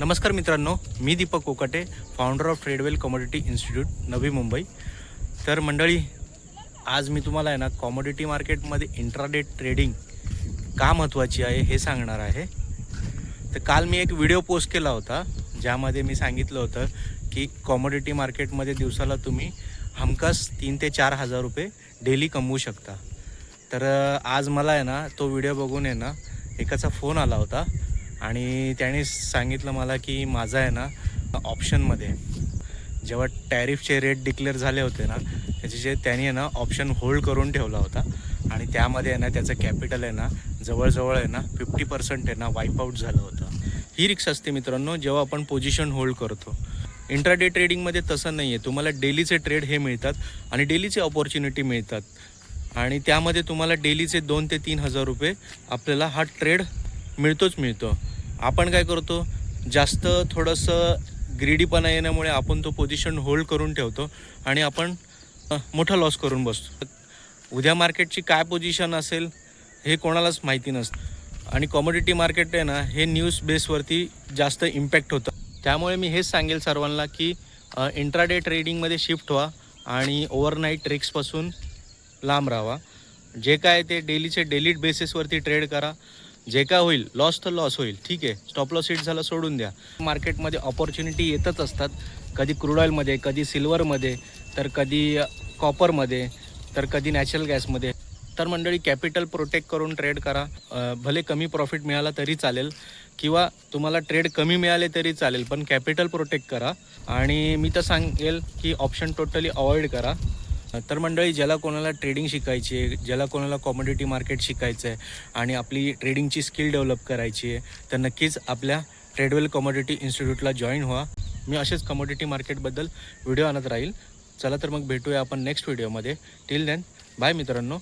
नमस्कार मित्रांनो मी Deepak Kokate founder of Tradewell commodity institute Navi Mumbai. तर मंडळी आज मी तुम्हाला आहे ना कॉमोडिटी मार्केटमध्ये इंट्राडे ट्रेडिंग का महत्त्वाची आहे हे सांगणार आहे. तर काल मी एक व्हिडिओ पोस्ट केला होता ज्यामध्ये मी सांगितलं होतं की कॉमोडिटी मार्केटमध्ये दिवसाला तुम्ही हमखास तीन ते चार हजार रुपये डेली कमवू शकता. तर आज मला आहे ना तो व्हिडिओ बघून आहे ना एकाचा फोन आला होता. आणि त्याने सांगितलं मला की माझा आहे ना ऑप्शनमध्ये. जेव्हा टॅरिफचे रेट डिक्लेअर झाले होते ना त्याचे जे त्याने आहे ना ऑप्शन होल्ड करून ठेवला होता. आणि त्यामध्ये आहे ना त्याचं कॅपिटल आहे ना जवळजवळ आहे ना फिफ्टी पर्सेंट आहे ना वाईप आऊट झालं होतं. ही रिक्स असते मित्रांनो जेव्हा आपण पोझिशन होल्ड करतो. इंट्राडे ट्रेडिंगमध्ये तसं नाही आहे तुम्हाला डेलीचे ट्रेड हे मिळतात आणि डेलीचे ऑपॉर्च्युनिटी मिळतात. आणि त्यामध्ये तुम्हाला डेलीचे दोन ते तीन हजार रुपये आपल्याला हा ट्रेड मिळतोच मिळतो. आपण काय करतो जास्त थोडंसं ग्रीडीपणा येण्यामुळे आपण तो पोझिशन होल्ड करून ठेवतो आणि आपण मोठा लॉस करून बसतो. उद्या मार्केटची काय पोझिशन असेल हे कोणालाच माहिती नसतं. आणि कॉमोडिटी मार्केट आहे ना हे न्यूज बेसवरती जास्त इम्पॅक्ट होतं. त्यामुळे मी हेच सांगेल सर्वांना की इंट्राडे ट्रेडिंगमध्ये शिफ्ट व्हा आणि ओव्हरनाईट ट्रिक्सपासून लांब राहा. जे काय ते डेलीचे डेली बेसिसवरती ट्रेड करा. जे काय होईल लॉस तर लॉस होईल. ठीक आहे स्टॉप लॉस हिट झाला सोडून द्या. मार्केटमध्ये ऑपॉर्च्युनिटी येतच असतात. कधी क्रूड ऑइलमध्ये कधी सिल्वरमध्ये तर कधी कॉपरमध्ये तर कधी नॅचरल गॅसमध्ये तर मंडळी कॅपिटल प्रोटेक्ट करून ट्रेड करा. भले कमी प्रॉफिट मिळाला तरी चालेल किंवा तुम्हाला ट्रेड कमी मिळाले तरी चालेल पण कॅपिटल प्रोटेक्ट करा. आणि मी तर सांगेल की ऑप्शन टोटली अवॉइड करा. तर मंडळी ज्याला कोणाला ट्रेडिंग शिकायची आहे ज्याला कोणाला कॉमोडिटी मार्केट शिकायचं आहे आणि आपली ट्रेडिंगची स्किल डेव्हलप करायची आहे तर नक्कीच आपल्या ट्रेडवेल कॉमोडिटी इन्स्टिट्यूटला जॉईन व्हा. मी असेच कमोडिटी मार्केटबद्दल व्हिडिओ आणत राहील. चला तर मग भेटूया आपण नेक्स्ट व्हिडिओमध्ये टिल देन बाय मित्रांनो.